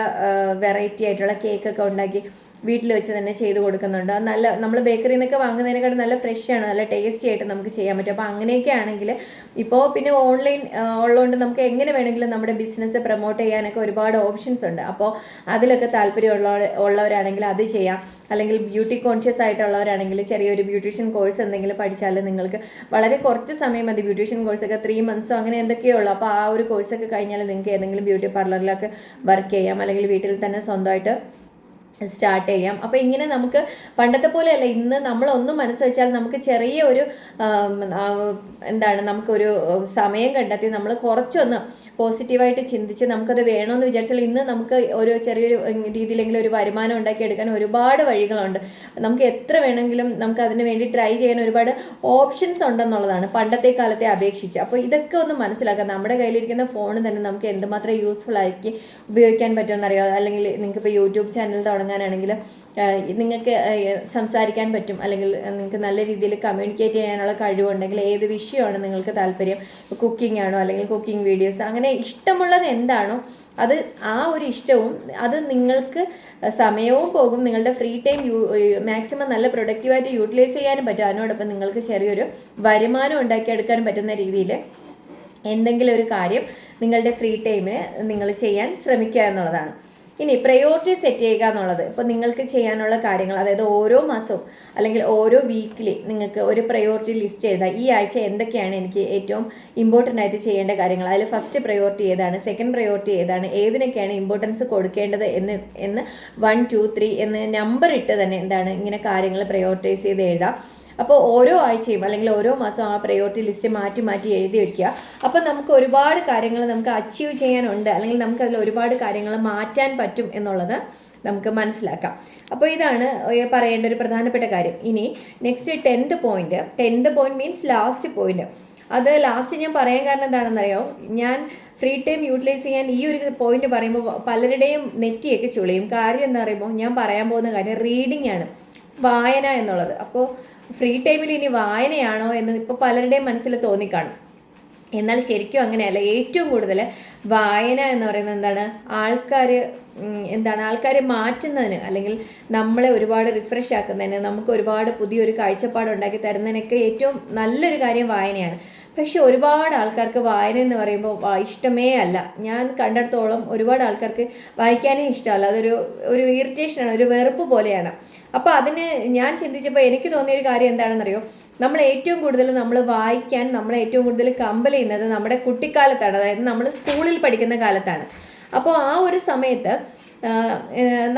വെറൈറ്റി ആയിട്ടുള്ള കേക്കൊക്കെ ഉണ്ടാക്കി വീട്ടിൽ വെച്ച് തന്നെ ചെയ്ത് കൊടുക്കുന്നുണ്ട്. അത് നല്ല നമ്മൾ ബേക്കറിയിൽ നിന്നൊക്കെ വാങ്ങുന്നതിനേക്കാളും നല്ല ഫ്രഷ് ആണ് നല്ല ടേസ്റ്റി ആയിട്ട് നമുക്ക് ചെയ്യാൻ പറ്റും. അപ്പോൾ അങ്ങനെയൊക്കെ ആണെങ്കിൽ ഇപ്പോൾ പിന്നെ ഓൺലൈൻ ഉള്ളതുകൊണ്ട് നമുക്ക് എങ്ങനെ വേണമെങ്കിലും നമ്മുടെ ബിസിനസ് പ്രൊമോട്ട് ചെയ്യാനൊക്കെ ഒരുപാട് ഓപ്ഷൻസ് ഉണ്ട്. അപ്പോൾ അതിലൊക്കെ താല്പര്യമുള്ള ഉള്ളവരാണെങ്കിൽ അത് ചെയ്യാം. അല്ലെങ്കിൽ ബ്യൂട്ടി കോൺഷ്യസ് ആയിട്ടുള്ളവരാണെങ്കിൽ ചെറിയൊരു ബ്യൂട്ടീഷ്യൻ കോഴ്സ് എന്തെങ്കിലും പഠിച്ചാൽ നിങ്ങൾക്ക് വളരെ കുറച്ച് സമയം മതി ബ്യൂട്ടീഷ്യൻ കോഴ്സൊക്കെ ത്രീ മന്ത്സോ അങ്ങനെ എന്തൊക്കെയോ ഉള്ളൂ. അപ്പോൾ ആ ഒരു കോഴ്സൊക്കെ കഴിഞ്ഞാൽ നിങ്ങൾക്ക് ഏതെങ്കിലും ബ്യൂട്ടി പാർലറിലൊക്കെ വർക്ക് ചെയ്യാം. അല്ലെങ്കിൽ വീട്ടിൽ തന്നെ സ്വന്തമായിട്ട് സ്റ്റാർട്ട് ചെയ്യാം. അപ്പോൾ ഇങ്ങനെ നമുക്ക് പണ്ടത്തെ പോലെയല്ല ഇന്ന് നമ്മളൊന്നും മനസ്സ് വെച്ചാൽ നമുക്ക് ചെറിയ ഒരു എന്താണ് നമുക്കൊരു സമയം കണ്ടെത്തി നമ്മൾ കുറച്ചൊന്ന് പോസിറ്റീവായിട്ട് ചിന്തിച്ച് നമുക്കത് വേണമെന്ന് വിചാരിച്ചാൽ ഇന്ന് നമുക്ക് ഒരു ചെറിയൊരു രീതിയിലെങ്കിലും ഒരു വരുമാനം ഉണ്ടാക്കിയെടുക്കാൻ ഒരുപാട് വഴികളുണ്ട്. നമുക്ക് എത്ര വേണമെങ്കിലും നമുക്ക് അതിന് വേണ്ടി ട്രൈ ചെയ്യാൻ ഒരുപാട് ഓപ്ഷൻസ് ഉണ്ടെന്നുള്ളതാണ് പണ്ടത്തെ കാലത്തെ അപേക്ഷിച്ച്. അപ്പോൾ ഇതൊക്കെ ഒന്ന് മനസ്സിലാക്കാം. നമ്മുടെ കയ്യിലിരിക്കുന്ന ഫോൺ തന്നെ നമുക്ക് എന്തുമാത്രം യൂസ്ഫുൾ ആയിരിക്കും ഉപയോഗിക്കാൻ പറ്റുമെന്നറിയാം? അല്ലെങ്കിൽ നിങ്ങൾക്ക് ഇപ്പോൾ യൂട്യൂബ് ചാനൽ തുടങ്ങാനാണെങ്കിൽ നിങ്ങൾക്ക് സംസാരിക്കാൻ പറ്റും. അല്ലെങ്കിൽ നിങ്ങൾക്ക് നല്ല രീതിയിൽ കമ്മ്യൂണിക്കേറ്റ് ചെയ്യാനുള്ള കഴിവുണ്ടെങ്കിൽ ഏത് വിഷയമാണ് നിങ്ങൾക്ക് താല്പര്യം? കുക്കിംഗ് ആണോ? അല്ലെങ്കിൽ കുക്കിംഗ് വീഡിയോസ് അങ്ങനെ ഇഷ്ടമുള്ളത് എന്താണോ അത് ആ ഒരു ഇഷ്ടവും അത് നിങ്ങൾക്ക് സമയവും പോകും. നിങ്ങളുടെ ഫ്രീ ടൈം മാക്സിമം നല്ല പ്രൊഡക്റ്റീവായിട്ട് യൂട്ടിലൈസ് ചെയ്യാനും പറ്റും. അതിനോടൊപ്പം നിങ്ങൾക്ക് ചെറിയൊരു വരുമാനം ഉണ്ടാക്കിയെടുക്കാനും പറ്റുന്ന രീതിയിൽ എന്തെങ്കിലും ഒരു കാര്യം നിങ്ങളുടെ ഫ്രീ ടൈമിന് നിങ്ങൾ ചെയ്യാൻ ശ്രമിക്കുക എന്നുള്ളതാണ്. ഇനി പ്രയോറിറ്റി സെറ്റ് ചെയ്യുക എന്നുള്ളത്. ഇപ്പോൾ നിങ്ങൾക്ക് ചെയ്യാനുള്ള കാര്യങ്ങൾ അതായത് ഓരോ മാസവും അല്ലെങ്കിൽ ഓരോ വീക്കിലി നിങ്ങൾക്ക് ഒരു പ്രയോറിറ്റി ലിസ്റ്റ് എഴുതാം ഈ ആഴ്ച എന്തൊക്കെയാണ് എനിക്ക് ഏറ്റവും ഇമ്പോർട്ടന്റ് ആയിട്ട് ചെയ്യേണ്ട കാര്യങ്ങൾ? അതിൽ ഫസ്റ്റ് പ്രയോറിറ്റി ഏതാണ്? സെക്കൻഡ് പ്രയോറിറ്റി ഏതാണ്? ഏതിനൊക്കെയാണ് ഇമ്പോർട്ടൻസ് കൊടുക്കേണ്ടത് എന്ന് എന്ന് വൺ ടു ത്രീ എന്ന് നമ്പർ ഇട്ട് തന്നെ എന്താണ് ഇങ്ങനെ കാര്യങ്ങൾ പ്രയോറിറ്റൈസ് ചെയ്ത് എഴുതാം. അപ്പോൾ ഓരോ ആഴ്ചയും അല്ലെങ്കിൽ ഓരോ മാസവും ആ പ്രയോറിറ്റി ലിസ്റ്റ് മാറ്റി മാറ്റി എഴുതി വെക്കുക. അപ്പോൾ നമുക്ക് ഒരുപാട് കാര്യങ്ങൾ നമുക്ക് അച്ചീവ് ചെയ്യാനുണ്ട്. അല്ലെങ്കിൽ നമുക്ക് അതിൽ ഒരുപാട് കാര്യങ്ങൾ മാറ്റാൻ പറ്റും എന്നുള്ളത് നമുക്ക് മനസ്സിലാക്കാം. അപ്പോൾ ഇതാണ് പറയേണ്ട ഒരു പ്രധാനപ്പെട്ട കാര്യം. ഇനി next tenth point tenth point means last point അത് ലാസ്റ്റ് ഞാൻ പറയാൻ കാരണം എന്താണെന്നറിയോ? ഞാൻ ഫ്രീ ടൈം യൂട്ടിലൈസ് ചെയ്യാൻ ഈ ഒരു പോയിന്റ് പറയുമ്പോൾ പലരുടെയും നെറ്റിയൊക്കെ ചുളിയും. കാര്യം എന്ന് പറയുമ്പോൾ ഞാൻ പറയാൻ പോകുന്ന കാര്യം റീഡിംഗ് ആണ്. വായന എന്നുള്ളത്. അപ്പോൾ ഫ്രീ ടൈമിൽ ഇനി വായനയാണോ എന്ന് ഇപ്പോൾ പലരുടെയും മനസ്സിൽ തോന്നിക്കാണും എന്നാൽ ശരിക്കും അങ്ങനെയല്ല. ഏറ്റവും കൂടുതൽ വായന എന്ന് പറയുന്നത് എന്താണ്? ആൾക്കാർ എന്താണ്? ആൾക്കാരെ മാറ്റുന്നതിന് അല്ലെങ്കിൽ നമ്മളെ ഒരുപാട് റിഫ്രഷ് ആക്കുന്നതിന് നമുക്ക് ഒരുപാട് പുതിയൊരു കാഴ്ചപ്പാട് ഉണ്ടാക്കി തരുന്നതിനൊക്കെ ഏറ്റവും നല്ലൊരു കാര്യം വായനയാണ്. പക്ഷെ ഒരുപാട് ആൾക്കാർക്ക് വായന എന്ന് പറയുമ്പോൾ ഇഷ്ടമേ അല്ല. ഞാൻ കണ്ടിടത്തോളം ഒരുപാട് ആൾക്കാർക്ക് വായിക്കാനേ ഇഷ്ടമല്ല. അതൊരു ഒരു ഇറിറ്റേഷനാണ് ഒരു വെറുപ്പ് പോലെയാണ്. അപ്പോൾ അതിന് ഞാൻ ചിന്തിച്ചപ്പോൾ എനിക്ക് തോന്നിയ ഒരു കാര്യം എന്താണെന്നറിയോ? നമ്മൾ ഏറ്റവും കൂടുതൽ നമ്മൾ വായിക്കാൻ നമ്മൾ ഏറ്റവും കൂടുതൽ കമ്പൽ ചെയ്യുന്നത് നമ്മുടെ കുട്ടിക്കാലത്താണ്. അതായത് നമ്മൾ സ്കൂളിൽ പഠിക്കുന്ന കാലത്താണ്. അപ്പോൾ ആ ഒരു സമയത്ത്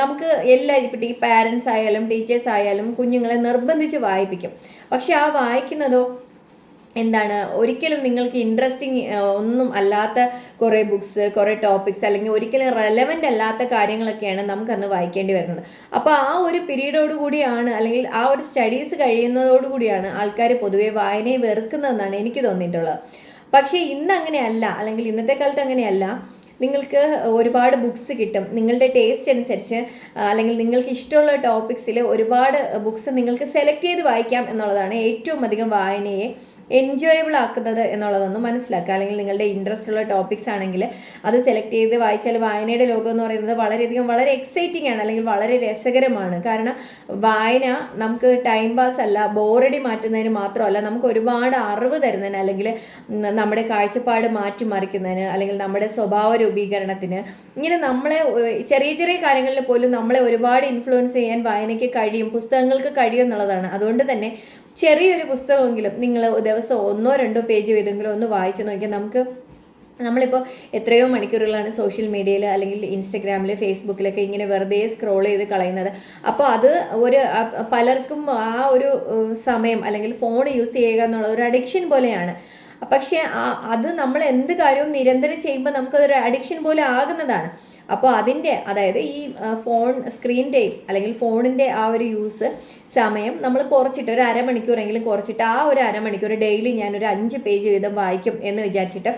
നമുക്ക് എല്ലാ ഇപ്പം ടീ പാരൻസ് ആയാലും ടീച്ചേഴ്സ് ആയാലും കുഞ്ഞുങ്ങളെ നിർബന്ധിച്ച് വായിപ്പിക്കും. പക്ഷെ ആ വായിക്കുന്നതോ എന്താണ് ഒരിക്കലും നിങ്ങൾക്ക് ഇൻട്രസ്റ്റിംഗ് ഒന്നും അല്ലാത്ത കുറേ ബുക്സ് കുറേ ടോപ്പിക്സ് അല്ലെങ്കിൽ ഒരിക്കലും റെലവന്റ് അല്ലാത്ത കാര്യങ്ങളൊക്കെയാണ് നമുക്ക് അന്ന് വായിക്കേണ്ടി വരുന്നത്. അപ്പോൾ ആ ഒരു പീരീഡോട് കൂടിയാണ് അല്ലെങ്കിൽ ആ ഒരു സ്റ്റഡീസ് കഴിയുന്നതോടുകൂടിയാണ് ആൾക്കാർ പൊതുവേ വായനയെ വെറുക്കുന്നതെന്നാണ് എനിക്ക് തോന്നിയിട്ടുള്ളത്. പക്ഷേ ഇന്ന് അങ്ങനെയല്ല അല്ലെങ്കിൽ ഇന്നത്തെ കാലത്ത് അങ്ങനെയല്ല. നിങ്ങൾക്ക് ഒരുപാട് ബുക്സ് കിട്ടും. നിങ്ങളുടെ ടേസ്റ്റ് അനുസരിച്ച് അല്ലെങ്കിൽ നിങ്ങൾക്ക് ഇഷ്ടമുള്ള ടോപ്പിക്സിൽ ഒരുപാട് ബുക്സ് നിങ്ങൾക്ക് സെലക്ട് ചെയ്ത് വായിക്കാം എന്നുള്ളതാണ് ഏറ്റവും അധികം വായനയെ എൻജോയബിൾ ആക്കുന്നത് എന്നുള്ളതൊന്നും മനസ്സിലാക്കുക. അല്ലെങ്കിൽ നിങ്ങളുടെ ഇൻട്രസ്റ്റ് ഉള്ള ടോപ്പിക്സ് ആണെങ്കിൽ അത് സെലക്ട് ചെയ്ത് വായിച്ചാൽ വായനയുടെ ലോകം എന്ന് പറയുന്നത് വളരെയധികം വളരെ എക്സൈറ്റിംഗ് ആണ്. അല്ലെങ്കിൽ വളരെ രസകരമാണ്. കാരണം വായന നമുക്ക് ടൈം പാസ് അല്ല ബോറടി മാറ്റുന്നതിന് മാത്രമല്ല നമുക്ക് ഒരുപാട് അറിവ് തരുന്നതിന് അല്ലെങ്കിൽ നമ്മുടെ കാഴ്ചപ്പാട് മാറ്റിമറിക്കുന്നതിന് അല്ലെങ്കിൽ നമ്മുടെ സ്വഭാവ രൂപീകരണത്തിന് ഇങ്ങനെ നമ്മളെ ചെറിയ ചെറിയ കാര്യങ്ങളിൽ പോലും നമ്മളെ ഒരുപാട് ഇൻഫ്ലുവൻസ് ചെയ്യാൻ വായനയ്ക്ക് കഴിയും പുസ്തകങ്ങൾക്ക് കഴിയും എന്നുള്ളതാണ്. അതുകൊണ്ട് തന്നെ ചെറിയൊരു പുസ്തകമെങ്കിലും നിങ്ങൾ ദിവസം ഒന്നോ രണ്ടോ പേജ് വീതെങ്കിലും ഒന്ന് വായിച്ചു നോക്കിയാൽ നമുക്ക് നമ്മളിപ്പോൾ എത്രയോ മണിക്കൂറുകളാണ് സോഷ്യൽ മീഡിയയിൽ അല്ലെങ്കിൽ ഇൻസ്റ്റഗ്രാമിൽ ഫേസ്ബുക്കിലൊക്കെ ഇങ്ങനെ വെറുതെ സ്ക്രോൾ ചെയ്ത് കളയുന്നത്. അപ്പോൾ അത് ഒരു പലർക്കും ആ ഒരു സമയം അല്ലെങ്കിൽ ഫോൺ യൂസ് ചെയ്യുക എന്നുള്ള ഒരു അഡിക്ഷൻ പോലെയാണ്. പക്ഷേ അത് നമ്മൾ എന്ത് കാര്യവും നിരന്തരം ചെയ്യുമ്പോൾ നമുക്കതൊരു അഡിക്ഷൻ പോലെ ആകുന്നതാണ്. അപ്പോൾ അതിന്റെ അതായത് ഈ ഫോൺ സ്ക്രീൻ ടൈം അല്ലെങ്കിൽ ഫോണിന്റെ ആ ഒരു യൂസ് സമയം നമ്മൾ കുറച്ചിട്ട് ഒരു അരമണിക്കൂറെങ്കിലും കുറച്ചിട്ട് ആ ഒരു അരമണിക്കൂർ ഡെയിലി ഞാനൊരു അഞ്ച് പേജ് വീതം വായിക്കും എന്ന് വിചാരിച്ചിട്ട്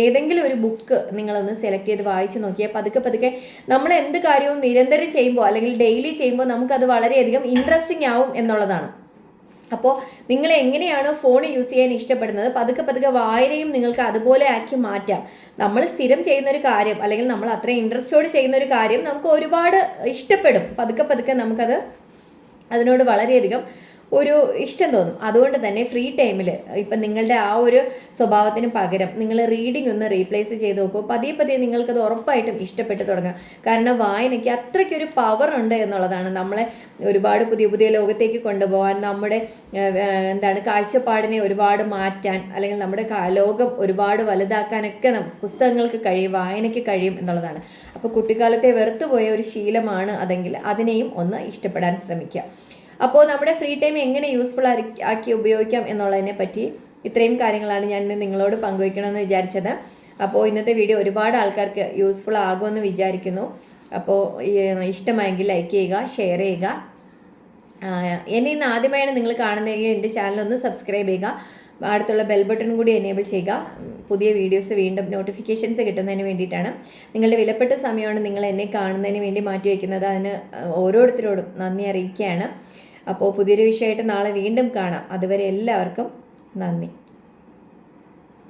ഏതെങ്കിലും ഒരു ബുക്ക് നിങ്ങളൊന്ന് സെലക്ട് ചെയ്ത് വായിച്ചു നോക്കിയാൽ പതുക്കെ പതുക്കെ നമ്മൾ എന്ത് കാര്യവും നിരന്തരം ചെയ്യുമ്പോൾ അല്ലെങ്കിൽ ഡെയിലി ചെയ്യുമ്പോൾ നമുക്കത് വളരെയധികം ഇൻട്രസ്റ്റിംഗ് ആവും എന്നുള്ളതാണ്. അപ്പോൾ നിങ്ങൾ എങ്ങനെയാണോ ഫോൺ യൂസ് ചെയ്യാൻ ഇഷ്ടപ്പെടുന്നത് പതുക്കെ പതുക്കെ വായനയും നിങ്ങൾക്ക് അതുപോലെ ആക്കി മാറ്റാം. നമ്മൾ സ്ഥിരം ചെയ്യുന്ന ഒരു കാര്യം അല്ലെങ്കിൽ നമ്മൾ അത്രയും ഇൻട്രസ്റ്റോട് ചെയ്യുന്ന ഒരു കാര്യം നമുക്ക് ഒരുപാട് ഇഷ്ടപ്പെടും. പതുക്കെ പതുക്കെ നമുക്കത് അതിനോട് വളരെയധികം ഒരു ഇഷ്ടം തോന്നും. അതുകൊണ്ട് തന്നെ ഫ്രീ ടൈമിൽ ഇപ്പം നിങ്ങളുടെ ആ ഒരു സ്വഭാവത്തിന് പകരം നിങ്ങൾ റീഡിംഗ് ഒന്ന് റീപ്ലേസ് ചെയ്ത് നോക്കൂ. പതിയെ പതിയെ നിങ്ങൾക്കത് ഉറപ്പായിട്ടും ഇഷ്ടപ്പെട്ട് തുടങ്ങാം. കാരണം വായനയ്ക്ക് അത്രയ്ക്കൊരു പവർ ഉണ്ട് എന്നുള്ളതാണ് നമ്മളെ ഒരുപാട് പുതിയ പുതിയ ലോകത്തേക്ക് കൊണ്ടുപോകാൻ നമ്മുടെ എന്താണ് കാഴ്ചപ്പാടിനെ ഒരുപാട് മാറ്റാൻ അല്ലെങ്കിൽ നമ്മുടെ ലോകം ഒരുപാട് വലുതാക്കാനൊക്കെ പുസ്തകങ്ങൾക്ക് കഴിയും വായനയ്ക്ക് കഴിയും എന്നുള്ളതാണ്. അപ്പോൾ കുട്ടിക്കാലത്തെ വെറുത്തുപോയ ഒരു ശീലമാണ് അതെങ്കിൽ അതിനെയും ഒന്ന് ഇഷ്ടപ്പെടാൻ ശ്രമിക്കുക. അപ്പോൾ നമ്മുടെ ഫ്രീ ടൈം എങ്ങനെ യൂസ്ഫുൾ ആക്കി ഉപയോഗിക്കാം എന്നുള്ളതിനെ പറ്റി ഇത്രയും കാര്യങ്ങളാണ് ഞാൻ നിങ്ങളോട് പങ്കുവയ്ക്കണമെന്ന് വിചാരിച്ചത്. അപ്പോൾ ഇന്നത്തെ വീഡിയോ ഒരുപാട് ആൾക്കാർക്ക് യൂസ്ഫുൾ ആകുമെന്ന് വിചാരിക്കുന്നു. അപ്പോൾ ഇഷ്ടമായെങ്കിൽ ലൈക്ക് ചെയ്യുക ഷെയർ ചെയ്യുക. എന്നെ ഇന്ന് ആദ്യമായാണ് നിങ്ങൾ കാണുന്നതെങ്കിൽ എന്റെ ചാനൽ ഒന്ന് സബ്സ്ക്രൈബ് ചെയ്യുക. അടുത്തുള്ള ബെൽ ബട്ടൺ കൂടി എനേബിൾ ചെയ്യുക. പുതിയ വീഡിയോസ് വീണ്ടും നോട്ടിഫിക്കേഷൻസ് കിട്ടുന്നതിന് വേണ്ടിയിട്ടാണ്. നിങ്ങളുടെ വിലപ്പെട്ട സമയമാണ് നിങ്ങൾ എന്നെ കാണുന്നതിന് വേണ്ടി മാറ്റി വയ്ക്കുന്നത്. അതിന് ഓരോരുത്തരോടും നന്ദി അറിയിക്കുകയാണ്. അപ്പോൾ പുതിയൊരു വിഷയമായിട്ട് നാളെ വീണ്ടും കാണാം. അതുവരെ എല്ലാവർക്കും നന്ദി.